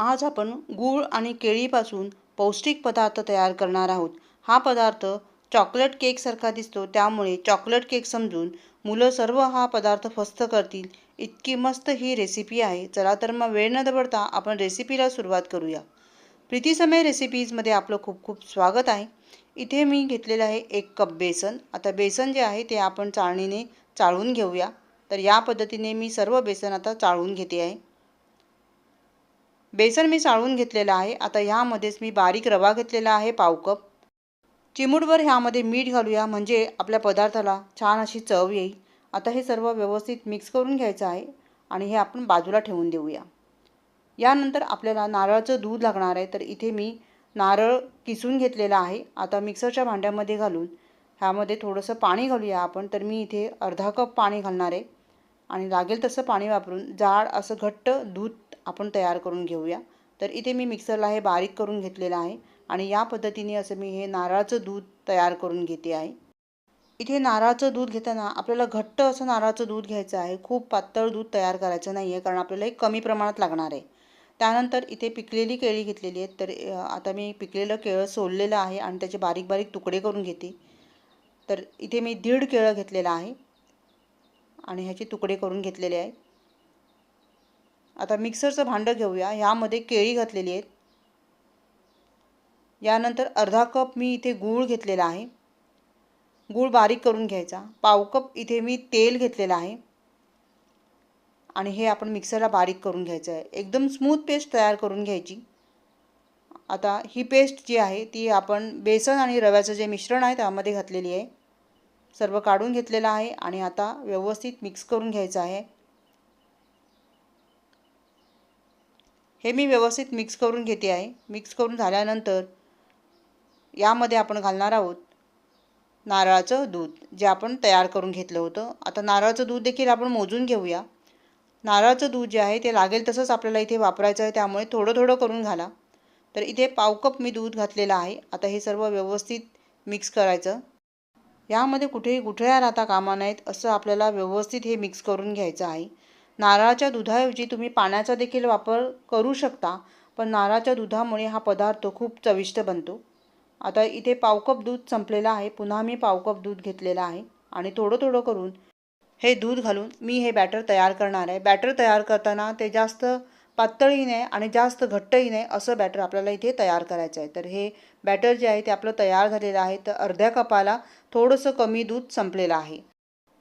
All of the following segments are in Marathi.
आज आपण गूळ आणि केळीपासून पौष्टिक पदार्थ तयार करणार आहोत. हा पदार्थ चॉकलेट केकसारखा दिसतो त्यामुळे चॉकलेट केक समजून मुलं सर्व हा पदार्थ फस्त करतील. इतकी मस्त ही रेसिपी आहे. चला तर मग वेळ न दबडता आपण रेसिपीला सुरुवात करूया. प्रीतीसमय रेसिपीजमध्ये आपलं खूप खूप स्वागत आहे. इथे मी घेतलेलं आहे एक कप बेसन. आता बेसन जे आहे ते आपण चाळणीने चाळून घेऊया. तर या पद्धतीने मी सर्व बेसन आता चाळून घेते आहे. बेसन मी चाळून घेतलेलं आहे. आता ह्यामध्येच मी बारीक रवा घेतलेला आहे पाव कप. चिमूटभर ह्यामध्ये मीठ घालूया म्हणजे आपल्या पदार्थाला छान अशी चव येईल. आता हे सर्व व्यवस्थित मिक्स करून घ्यायचं आहे आणि हे आपण बाजूला ठेवून देऊया. यानंतर आपल्याला नारळाचं दूध लागणार आहे तर इथे मी नारळ किसून घेतलेला आहे. आता मिक्सरच्या भांड्यामध्ये घालून ह्यामध्ये थोडंसं पाणी घालूया आपण तर मी इथे अर्धा कप पाणी घालणार आहे. आणि लागेल तसं पाणी वापरून जाड असं घट्ट दूध आपण तयार करून घेऊया. तर इथे मी मिक्सरला हे बारीक करून घेतलेलं आहे आणि या पद्धतीने असं मी हे नारळाचं दूध तयार करून घेते आहे. इथे नारळाचं दूध घेताना आपल्याला घट्ट असं नारळाचं दूध घ्यायचं आहे. खूप पातळ दूध तयार करायचं नाही आहे कारण आपल्याला हे कमी प्रमाणात लागणार आहे. त्यानंतर इथे पिकलेली केळी घेतलेली आहेत. तर आता मी पिकलेलं केळं सोललेलं आहे आणि त्याचे बारीक बारीक तुकडे करून घेते. तर इथे मी दीड केळं घेतलेलं आहे. आणि ह्याचे तुकडे करून घेतलेले आहेत. आता मिक्सरचं भांडं घेऊया. ह्यामध्ये केळी घातलेली आहेत. यानंतर अर्धा कप मी इथे गूळ घेतलेला आहे. गूळ बारीक करून घ्यायचा. पाव कप इथे मी तेल घेतलेलं आहे. आणि हे आपण मिक्सरला बारीक करून घ्यायचं आहे. एकदम स्मूथ पेस्ट तयार करून घ्यायची. आता ही पेस्ट जी आहे ती आपण बेसन आणि रव्याचं जे मिश्रण आहे त्यामध्ये घातलेली आहे. सर्व काढून घेतलेलं आहे आणि आता व्यवस्थित मिक्स करून घ्यायचं आहे. हे मी व्यवस्थित मिक्स करून घेते आहे. मिक्स करून झाल्यानंतर यामध्ये आपण घालणार आहोत नारळाचं दूध जे आपण तयार करून घेतलं होतं. आता नारळाचं दूध देखील आपण मोजून घेऊया. नारळाचं दूध जे आहे ते लागेल तसंच आपल्याला इथे वापरायचं आहे त्यामुळे थोडं थोडं करून घाला. तर इथे पाव कप मी दूध घातलेलं आहे. आता हे सर्व व्यवस्थित मिक्स करायचं. यामध्ये कुठेही गुठळ्या राहता कामा नाहीत असं आपल्याला व्यवस्थित हे मिक्स करून घ्यायचं आहे. नारळाच्या दुधाऐवजी तुम्ही पाण्याचा देखील वापर करू शकता पण नारळाच्या दुधामुळे हा पदार्थ खूप चविष्ट बनतो. आता इथे पावकप दूध संपलेलं आहे. पुन्हा मी पावकप दूध घेतलेलं आहे आणि थोडं थोडं करून हे दूध घालून मी हे बॅटर तयार करणार आहे. बॅटर तयार करताना ते जास्त पातळही नाही आणि जास्त घट्टही नाही असं बॅटर आपल्याला इथे तयार करायचं आहे. तर हे बॅटर जे आहे ते आपलं तयार झालेलं आहे. तर अर्ध्या कपाला थोडंसं कमी दूध संपलेलं आहे.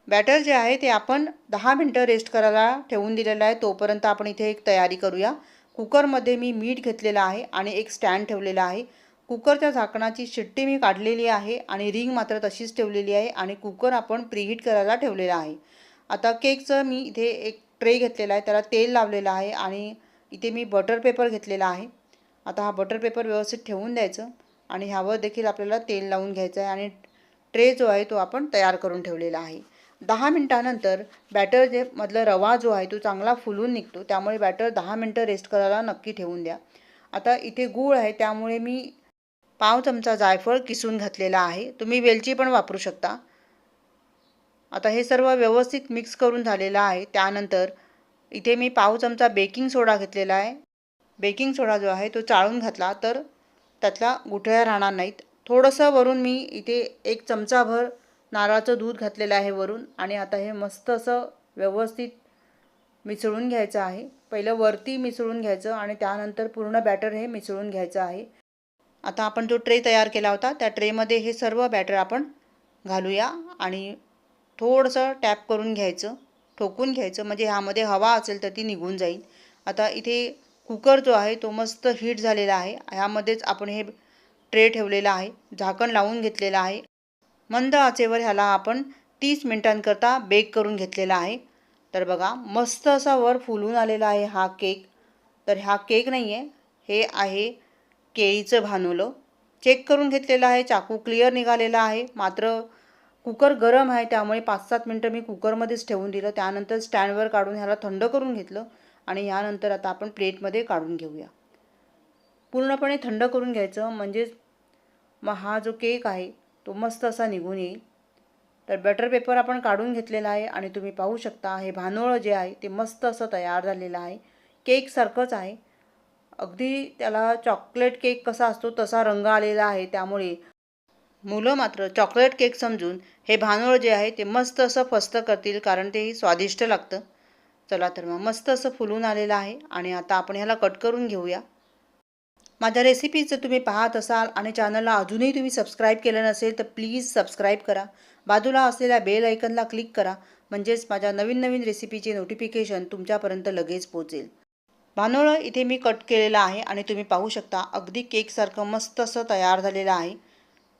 बॅटर जे आहे ते आपण दहा मिनटं रेस्ट करायला ठेवून दिलेलं आहे. तोपर्यंत आपण इथे एक तयारी करूया. कुकरमध्ये मी मीठ घेतलेलं आहे आणि एक स्टँड ठेवलेला आहे. कुकरच्या झाकणाची शिट्टी मी काढलेली आहे आणि रिंग मात्र तशीच ठेवलेली आहे आणि कुकर आपण प्रीहीट करायला ठेवलेला आहे. आता केकचं मी इथे एक ट्रे घेतलेला आहे. त्याला तेल लावलेलं आहे आणि इथे मी बटर पेपर घेतलेला आहे. आता हा बटर पेपर व्यवस्थित ठेवून द्यायचं आणि ह्यावर देखील आपल्याला तेल लावून घ्यायचं आहे आणि ट्रे जो आहे तो आपण तयार करून ठेवलेला आहे. दहा मिनटानंतर बॅटर जे मधला रवा जो आहे तो चांगला फुलून निघतो. त्यामुळे बॅटर दहा मिनटं रेस्ट करायला नक्की ठेवून द्या. आता इथे गूळ आहे त्यामुळे मी पाव चमचा जायफळ किसून घातलेला आहे. तुम्ही वेलची पण वापरू शकता. आता हे सर्व व्यवस्थित मिक्स करून झालेलं आहे. त्यानंतर इथे मी पाव चमचा बेकिंग सोडा घेतलेला आहे. बेकिंग सोडा जो आहे तो चाळून घातला तर त्यातला गुठळ्या राहणार नाहीत. थोडंसं वरून मी इथे एक चमचाभर नारळाचं दूध घातलेलं आहे वरून आणि आता हे मस्त असं व्यवस्थित मिसळून घ्यायचं आहे. पहिलं वरती मिसळून घ्यायचं आणि त्यानंतर पूर्ण बॅटर हे मिसळून घ्यायचं आहे. आता आपण जो ट्रे तयार केला होता त्या ट्रेमध्ये हे सर्व बॅटर आपण घालूया आणि थोडंसं टॅप करून घ्यायचं. ठोकून घ्यायचं. म्हणजे ह्यामध्ये हवा असेल तर ती निघून जाईल. आता इथे कुकर जो आहे तो मस्त हीट झालेला आहे. ह्यामध्येच आपण हे ट्रे ठेवलेला आहे. झाकण लावून घेतलेलं आहे. मंद आचेवर ह्याला आपण तीस मिनटांकरता बेक करून घेतलेला आहे. तर बघा मस्त असा वर फुलून आलेला आहे हा केक तर हा केक नाही आहे हे आहे केळीचं भानुलं. चेक करून घेतलेलं आहे. चाकू क्लिअर निघालेला आहे. मात्र कुकर गरम आहे त्यामुळे पाच सात मिनटं मी कुकरमध्येच ठेवून दिलं. त्यानंतर स्टँडवर काढून ह्याला थंड करून घेतलं आणि यानंतर आता आपण प्लेटमध्ये काढून घेऊया. पूर्णपणे थंड करून घ्यायचं म्हणजेच मग हा जो केक आहे तो मस्त असा निघून येईल. तर बटर पेपर आपण काढून घेतलेला आहे आणि तुम्ही पाहू शकता हे भानोळं जे आहे ते मस्त असं तयार झालेलं आहे. केकसारखंच आहे. अगदी त्याला चॉकलेट केक कसा असतो तसा रंग आलेला आहे त्यामुळे मुलं मात्र चॉकलेट केक समजून हे भानोळ जे आहे ते मस्त असं फस्त करतील कारण ते स्वादिष्ट लागतं. चला तर मग मस्त असं फुलून आलेलं आहे आणि आता आपण ह्याला कट करून घेऊया. माझ्या रेसिपीज जर तुम्ही पाहत असाल आणि चॅनलला अजूनही तुम्ही सबस्क्राईब केलं नसेल तर प्लीज सबस्क्राईब करा. बाजूला असलेल्या बेल ऐकनला क्लिक करा म्हणजेच माझ्या नवीन नवीन रेसिपीचे नोटिफिकेशन तुमच्यापर्यंत लगेच पोचेल भानोळं इथे मी कट केलेलं आहे आणि तुम्ही पाहू शकता अगदी केकसारखं मस्त असं तयार झालेलं आहे.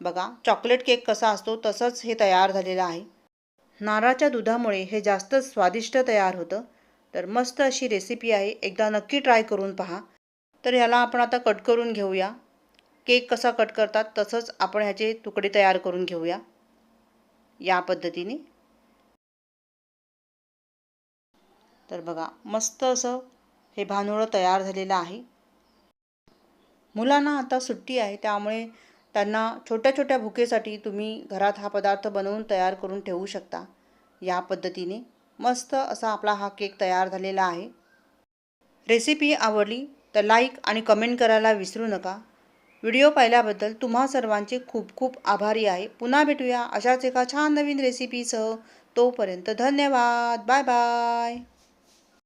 बघा चॉकलेट केक कसा असतो तसंच हे तयार झालेलं आहे. नारळाच्या दुधामुळे हे जास्त स्वादिष्ट तयार होतं. तर मस्त अशी रेसिपी आहे एकदा नक्की ट्राय करून पहा. तर ह्याला आपण आता कट करून घेऊया. केक कसा कट करतात तसंच आपण ह्याचे तुकडे तयार करून घेऊया. या पद्धतीने. तर बघा मस्त असं हे भानुळं तयार झालेलं आहे. मुलांना आता सुट्टी आहे त्यामुळे त्यांना छोट्या छोट्या भुकेसाठी तुम्ही घरात हा पदार्थ बनवून तयार करून ठेवू शकता. या पद्धतीने मस्त असा आपला हा केक तयार झालेला आहे. रेसिपी आवडली तर लाईक आणि कमेंट करायला विसरू नका. व्हिडिओ पाहिल्याबद्दल तुम्हा सर्वांचे खूप खूप आभारी आहे. पुन्हा भेटूया अशाच एका छान नवीन रेसिपीसह. तोपर्यंत धन्यवाद. Bye bye.